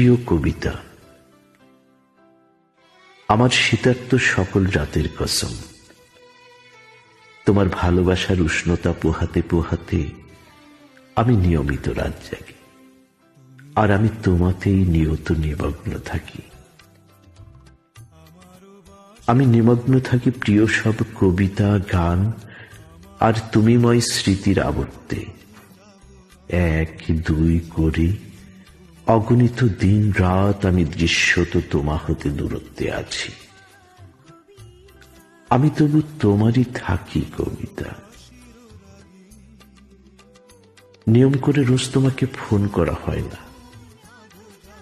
প্রিয় কবিতা। আমার শীতার্ত সকল রাতের কসম। তোমার ভালোবাসার উষ্ণতা পোহাতে পোহাতে আমি নিয়মিত রাত জাগি। আর আমি তোমাতেই নিয়ত নিমগ্ন থাকি। আমি নিমগ্ন থাকি প্রিয় সব কবিতা, গান আর তুমিময় স্মৃতির আবর্তে। এক, দুই করে অগণিত দিন রাত আমি দৃশ্যত তোমা হতে দূরত্বে আছি। আমি তবু তোমারই থাকি কবিতা। নিয়ম করে রোজ তোমাকে ফোন করা হয় না।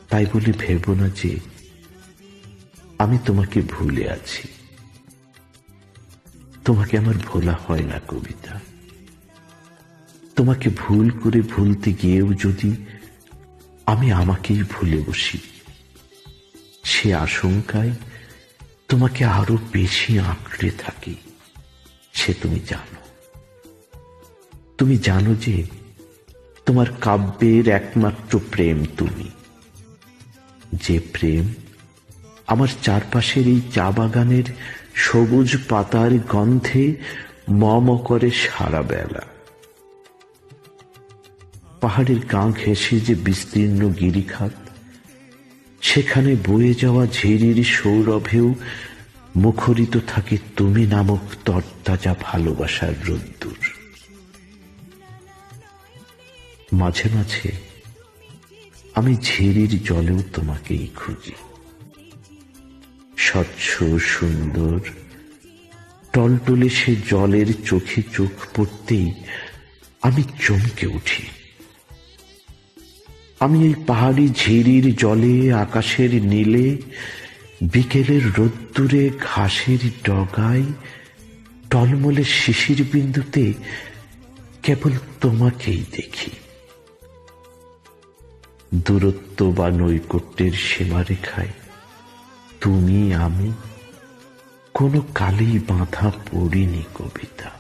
তাই বলে ভেব না যে আমি তোমাকে ভুলে আছি। তোমাকে আমার ভোলা হয় না কবিতা। তোমাকে ভুল করে ভুলতে গিয়েও যদি আমি আমাকেই ভুলে বসি। সে আশঙ্কায় তোমাকে আরও বেশি আঁকড়ে থাকি, সে তুমি জানো। তুমি জানো যে তোমার কাব্যের একমাত্র প্রেম তুমি। যে প্রেম আমার চারপাশের এই চা বাগানের সবুজ পাতার গন্ধে মম করে সারা বেলা। পাহাড়ের গা ঘেঁষে যে বিস্তীর্ণ গিরিখাত, সেখানে বয়ে যাওয়া ঝিরির সৌরভেও মুখরিত থাকে তুমি নামক তরতাজা ভালোবাসার রোদ্দুর। মাঝে মাঝে আমি ঝিরির জলেও তোমাকেই খুঁজি। স্বচ্ছ, সুন্দর, টলটলে সে জলের চোখে চোখ পড়তেই আমি চমকে উঠি। আমি এই পাহাড়ি ঝিরির জলে, আকাশের নীলে, বিকেলের রোদ্দুরে ঘাসের ডগায়, টলমলে শিশির বিন্দুতে কেবল তোমাকেই দেখি। দূরত্ব বা নৈকট্যের সীমারেখায় তুমি, আমি কোনো কালেই বাঁধা পড়িনি কবিতা।